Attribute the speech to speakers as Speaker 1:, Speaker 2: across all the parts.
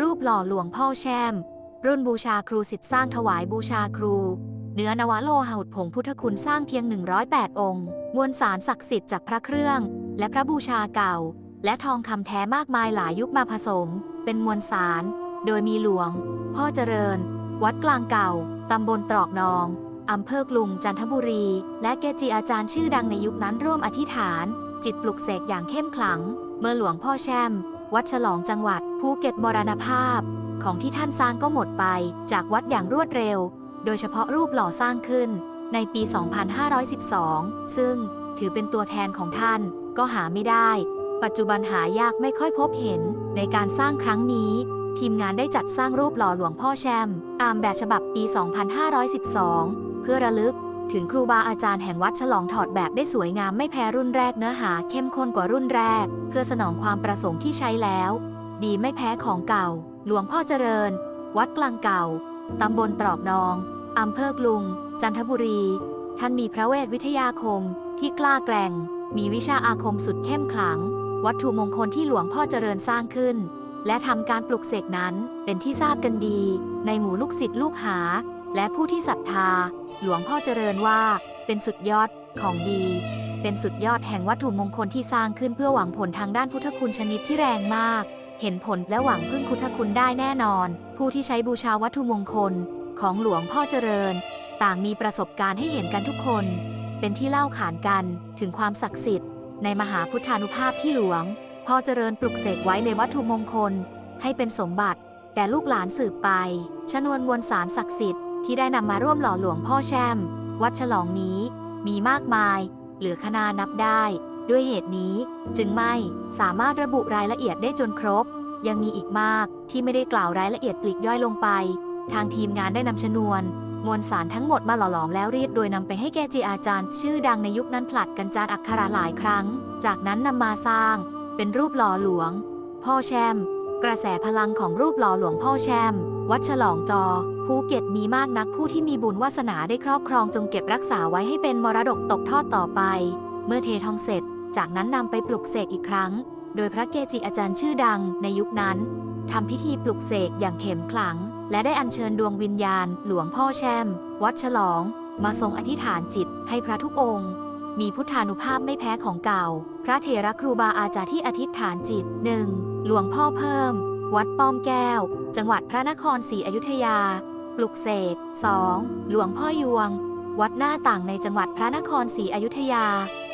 Speaker 1: รูปหล่อหลวงพ่อแช่ม รุ่นบูชาครูสิทธิ์สร้างถวายบูชาครู เนื้อนวโลหะหุดผงพุทธคุณสร้างเพียง 108 องค์ มวลสารศักดิ์สิทธิ์จากพระเครื่อง และพระบูชาเก่า และทองคำแท้มากมายหลายยุคมาผสม เป็นมวลสาร โดยมีหลวง พ่อเจริญ วัดกลางเก่าตำบลตรอกนองอำเภอกลุงจันทบุรี และเกจิอาจารย์ชื่อดังในยุคนั้นร่วมอธิษฐาน จิตปลุกเสกอย่างเข้มขลัง เมื่อหลวงพ่อแช่ม วัดฉลองจังหวัด ภูเก็ตมรณภาพของที่ท่านสร้างก็หมดไปจากวัดอย่างรวดเร็ว โดยเฉพาะรูปหล่อสร้างขึ้นในปี 2512 ซึ่งถือเป็นตัวแทนของท่านก็หาไม่ได้ ปัจจุบันหายากไม่ค่อยพบเห็นในการสร้างครั้งนี้ ทีมงานได้จัดสร้างรูปหล่อหลวงพ่อแชมตามแบบฉบับปี 2512 เพื่อระลึกถึงครูบาอาจารย์แห่งวัดฉลองถอดแบบได้สวยงามไม่แพ้รุ่นแรกเนื้อหาเข้มข้นกว่ารุ่นแรก เพื่อสนองความประสงค์ที่ใช้แล้ว ดีไม่แพ้ของเก่า หลวงพ่อเจริญ วัดกลางเก่า ตำบลตรอกนองอำเภอกลุง จันทบุรี ท่านมีพระเวทวิทยาคมที่กล้าแกร่ง มีวิชาอาคมสุดเข้มขลัง วัตถุมงคลที่หลวงพ่อเจริญสร้างขึ้น และทำการปลุกเสกนั้นเป็นที่ทราบกันดี ในหมู่ลูกศิษย์ลูกหา และผู้ที่ศรัทธา หลวงพ่อเจริญว่า เป็นสุดยอดของดี เป็นสุดยอดแห่งวัตถุมงคลที่สร้างขึ้นเพื่อหวังผลทางด้านพุทธคุณชนิดที่แรงมาก เห็นผลและหวังพึ่งพุทธคุณได้แน่นอน ผู้ที่ใช้บูชาวัตถุมงคลของหลวงพ่อเจริญ ต่างมีประสบการณ์ให้เห็นกันทุกคน เป็นที่เล่าขานกันถึงความศักดิ์สิทธิ์ในมหาพุทธานุภาพที่หลวงพ่อเจริญปลุกเสกไว้ในวัตถุมงคล ให้เป็นสมบัติแก่ลูกหลานสืบไป ชนวนมวลสารศักดิ์สิทธิ์ที่ได้นำมาร่วมหล่อหลวงพ่อแช่ม วัดฉลองนี้มีมากมาย เหลือคณานับได้ด้วยเหตุนี้จึงไม่สามารถระบุรายละเอียดได้จนครบ ยังมีอีกมากที่ไม่ได้กล่าวรายละเอียดปลีกย่อยลงไป ทางทีมงานได้นำชนวน มวลสารทั้งหมดมาหล่อหลอมแล้วเรียดโดยนำไปให้แกจิอาจารย์ ชื่อดังในยุคนั้นผลัดกันจานอักขระหลายครั้ง จากนั้นนำมาสร้าง เป็นรูปหล่อหลวง พ่อแชมกระแสพลังของรูปหล่อหลวงพ่อแชม วัดฉลองจอ ภูเก็ตมีมากนักผู้ที่มีบุญวาสนาได้ครอบครองจงเก็บรักษาไว้ให้เป็นมรดกตกทอดต่อไป เมื่อเททองเสร็จ จากนั้นนำไปปลุกเสกอีกครั้ง โดยพระเกจิอาจารย์ชื่อดังในยุคนั้นทำพิธีปลุกเสกอย่างเข้มขลัง และได้อัญเชิญดวงวิญญาณ หลวงพ่อแชมวัดฉลอง มาทรงอธิษฐานจิตให้พระทุกองค์ มีพุทธานุภาพไม่แพ้ของเก่า พระเถระครูบาอาจารย์ที่อธิษฐานจิตหนึ่งหลวงพ่อเพิ่ม วัดป้อมแก้ว จังหวัดพระนครศรีอยุธยา ปลุกเสก 2. หลวงพ่อยวง วัดหน้าต่างในจังหวัดพระนครศรีอยุธยา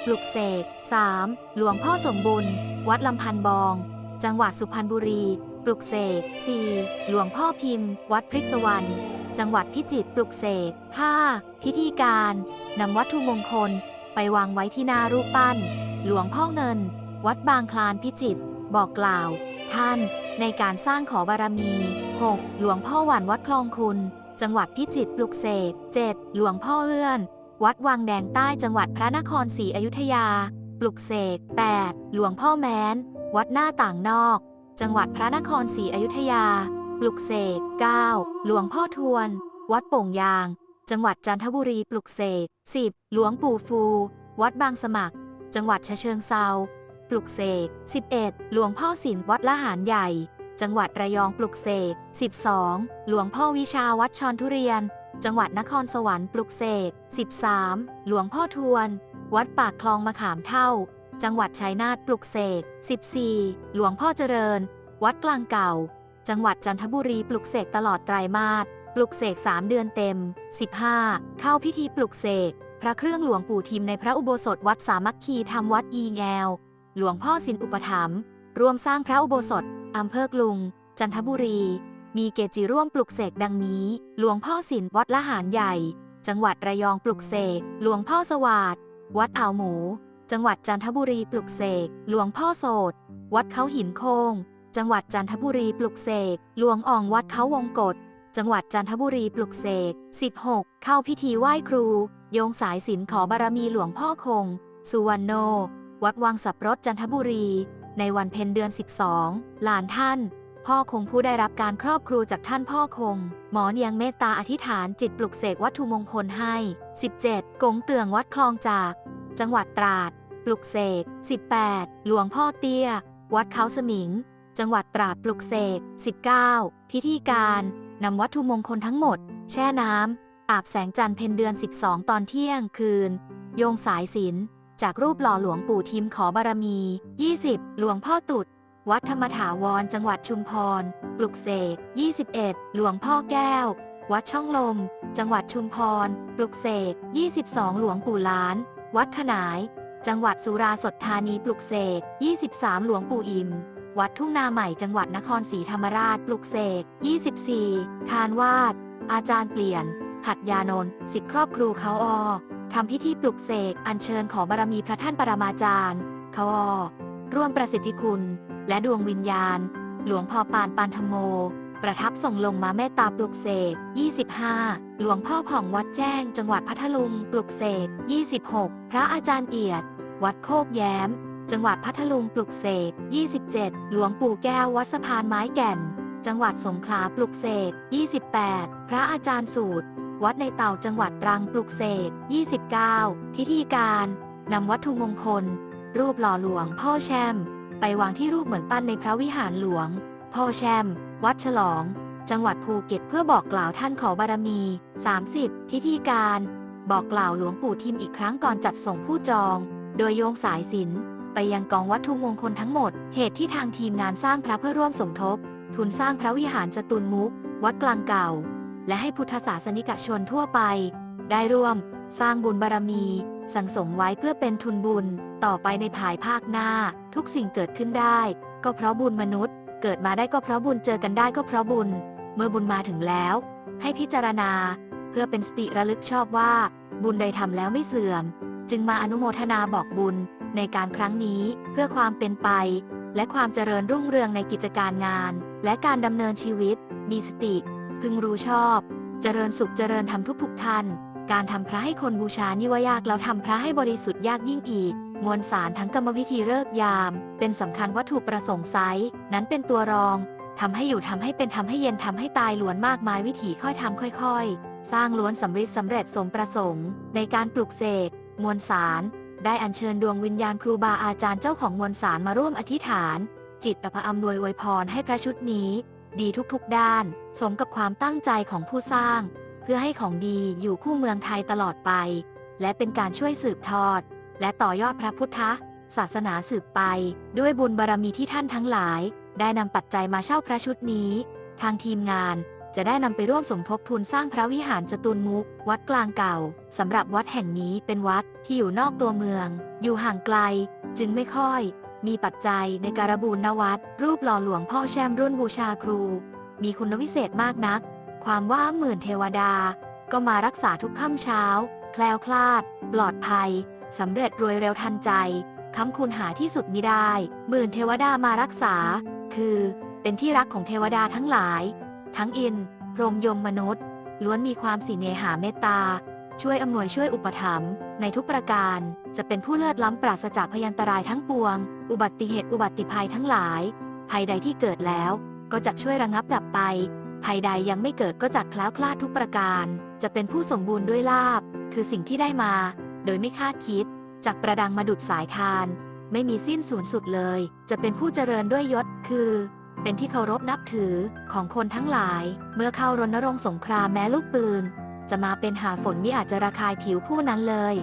Speaker 1: ปลุกเสก 3. หลวงพ่อสมบุญ วัดลำพันบอง จังหวัดสุพรรณบุรี ปลุกเสก 4. หลวงพ่อพิมพ์ วัดพริกสวรรณจังหวัดพิจิตรปลุกเสก 5. พิธีการนำวัตถุมงคล ไปวางไว้ที่หน้ารูปปั้น หลวงพ่อเงิน วัดบางคลานพิจิตรบอกกล่าว ท่านในการสร้างขอบารมี 6. หลวงพ่อหวันวัดคลองคุณ จังหวัดพิจิตรปลุกเสก 7. หลวงพ่อเอื้อน วัดวังแดงใต้จังหวัดพระนครศรีอยุธยา ปลุกเสก 8. หลวงพ่อแม้น วัดหน้าต่างนอก จังหวัดพระนครศรีอยุธยา ปลุกเสก 9. หลวงพ่อทวน วัดโป่งยาง จังหวัดจันทบุรีปลุกเสก 10. หลวงปู่ฟู วัดบางสมัคร จังหวัดฉะเชิงเซาปลุกเสก 11. หลวงพ่อศิลป์วัดละหารใหญ่ จังหวัดระยองปลุกเสก 12. หลวงพ่อวิชาวัดชอนทุเรียน จังหวัดนครสวรรค์ปลุกเสก 13. หลวงพ่อทวน วัดปากคลองมะขามเท่า จังหวัดชัยนาทปลุกเสก 14. หลวงพ่อเจริญ วัดกลางเก่า จังหวัดจันทบุรีปลุกเสกตลอดไตรมาสปลุกเสก 3 เดือนเต็ม 15. เข้าพิธีปลุกเสก พระเครื่องหลวงปู่ทิมในพระอุโบสถวัดสามัคคีธรรมวัดอีแงว หลวงพ่อสินอุปถัมภ์ร่วมสร้างพระอุโบสถอำเภอกลุง จันทบุรี มีเกจิร่วมปลุกเสกดังนี้ หลวงพ่อสินวัดละหารใหญ่ จังหวัดระยองปลุกเสก หลวงพ่อสวาดวัดอ่าวหมู จังหวัดจันทบุรีปลุกเสก หลวงพ่อโสด วัดเขาหินโคง จังหวัดจันทบุรีปลุกเสก หลวงอ่องวัดเขาวงกฏจังหวัดจันทบุรีปลุกเสก 16 เข้าพิธีไหว้ครู โยงสายสินขอบารมีหลวงพ่อคง สุวรรณโน วัดวังสับรถจันทบุรี ในวันเพ็ญเดือน 12 หลานท่าน พ่อคงผู้ได้รับการครอบครูจากท่านพ่อคง หมอเนียงเมตตาอธิษฐานจิตปลุกเสกวัตถุมงคลให้ 17 กงเตืองวัดคลองจาก จังหวัดตราด ปลุกเสก 18 หลวงพ่อเตี้ย วัดเขาสมิง จังหวัดตราดปลุกเสก 19 พิธีการนำวัตถุมงคลทั้งหมด แช่น้ำอาบแสงจันทร์เพ็ญเดือน 12 ตอนเที่ยงคืน โยงสายสิญจนจากรูปหล่อหลวงปู่ทิมขอบารมี 20 หลวงพ่อตุด วัดธรรมถาวรจังหวัดชุมพร ปลุกเสก 21 หลวงพ่อแก้ว วัดช่องลม จังหวัดชุมพร ปลุกเสก 22 หลวงปู่ล้าน วัดขนาย จังหวัดสุราษฎร์ธานี ปลุกเสก 23 หลวงปู่อิมวัดทุ่งนาใหม่จังหวัดนครศรีธรรมราช ปลุกเสก 24ทานวาด อาจารย์เปลี่ยน หัดยานนท์สิทธิครอบครูเขาออทำพิธีปลุกเสก อัญเชิญขอบารมีพระท่านปรมาจารย์ เขาออร่วมประสิทธิคุณ และดวงวิญญาณ หลวงพ่อปานปานธรรมโม ประทับส่งลงมาเมตตาปลุกเสก 25 หลวงพ่อผ่องวัดแจ้งจังหวัดพัทลุงปลุกเสก 26 พระอาจารย์เอียด วัดโคกแย้ม จังหวัดพัทลุงปลุกเสก 27 หลวงปู่แก้ววัดสะพานไม้แก่น จังหวัดสงขลาปลุกเสก 28 พระอาจารย์สูตร วัดในเต่าจังหวัดตรังปลุกเสก 29 พิธีการนำวัตถุมงคล รูปหล่อหลวงพ่อแชม ไปวางที่รูปเหมือนปั้นในพระวิหารหลวง พ่อแชม วัดฉลอง จังหวัดภูเก็ตเพื่อบอกกล่าวท่านขอบารมี 30 พิธีการ บอกกล่าวหลวงปู่ทิมอีกครั้งก่อนจัดส่งผู้จอง โดยโยงสายสินไปยังกองวัตถุมงคลทั้งหมด เหตุที่ทางทีมงานสร้างพระเพื่อร่วมสมทบ ทุนสร้างพระวิหารจตุนมุก วัดกลางเก่า และให้พุทธศาสนิกชนทั่วไป ได้ร่วม สร้างบุญบารมี สังสมไว้เพื่อเป็นทุนบุญ ต่อไปในภายภาคหน้า ทุกสิ่งเกิดขึ้นได้ ก็เพราะบุญมนุษย์ เกิดมาได้ก็เพราะบุญเจอกันได้ก็เพราะบุญ เมื่อบุญมาถึงแล้ว ให้พิจารณา เพื่อเป็นสติระลึกชอบว่า บุญใดทำแล้วไม่เสื่อม จึงมาอนุโมทนาบอกบุญในการครั้งนี้เพื่อความเป็นไป และความเจริญรุ่งเรืองในกิจการงาน และการดำเนินชีวิต มีสติ พึงรู้ชอบ เจริญสุขเจริญธรรมทุกๆท่าน การทำพระให้คนบูชานี่ว่ายากแล้วทำพระให้บริสุทธิ์ยากยิ่งอีก มวลสารทั้งกรรมวิธีเลิกยาม เป็นสำคัญวัตถุประสงค์ไซนั้นเป็นตัวรองทำให้อยู่ทำให้เป็นทำให้เย็นทำให้ตายล้วนมากมายวิถีค่อยทำค่อย ๆ สร้างล้วนสำเร็จสำเร็จสมประสงค์ ในการปลุกเสกมวลสาร ได้อัญเชิญดวงวิญญาณครูบาอาจารย์เจ้าของมวลสารมาร่วมอธิษฐาน จิตอภอำนวยอวยพรให้พระชุดนี้ ดีทุกๆด้าน สมกับความตั้งใจของผู้สร้าง พื่อให้ของดีอยู่คู่เมืองไทยตลอดไป และเป็นการช่วยสืบทอด และต่อยอดพระพุทธศาสนาสืบไป ด้วยบุญบารมีที่ท่านทั้งหลาย ได้นำปัจจัยมาเช่าพระชุดนี้ ทางทีมงานจะได้นำไปร่วมสมทบทุนสร้างพระวิหารจตุนมุก วัดกลางเก่าสำหรับวัดแห่งนี้เป็นวัดที่อยู่นอกตัวเมือง อยู่ห่างไกล จึงไม่ค่อย มีปัจจัยในการบูรณวัด รูปหล่อหลวงพ่อแช่มรุ่นบูชาครู มีคุณวิเศษมากนัก ความว่าหมื่นเทวดา ก็มารักษาทุกค่ำเช้า แคล้วคลาด ปลอดภัยสำเร็จรวยเร็วทันใจคำคุณหาที่สุดมิได้ หมื่นเทวดามารักษา คือ เป็นที่รักของเทวดาทั้งหลาย ทั้งอินพรมยมมนุษย์ ล้วนมีความสีเนหาเมตตา ช่วยอำนวยช่วยอุปถัมภ์ในทุกประการ จะเป็นผู้เลิศล้ำปราศจากพยันตรายทั้งปวง อุบัติเหตุอุบัติภัยทั้งหลาย ภัยใดที่เกิดแล้ว ก็จะช่วยระงับดับไป ภัยใดยังไม่เกิดก็จะแคล้วคลาดทุกประการ จะเป็นผู้สมบูรณ์ด้วยลาบ คือสิ่งที่ได้มา โดยไม่คาดคิด จากประดังมาดุดสายทาน ไม่มีสิ้นสูญสุดเลย จะเป็นผู้เจริญด้วยยศ คือ เป็นที่เคารพนับถือของคนทั้งหลาย เมื่อเข้ารณรงค์สงครามแม้ลูกปืน จะมาเป็นหาฝนมิอาจจะระคายผิวผู้นั้นเลย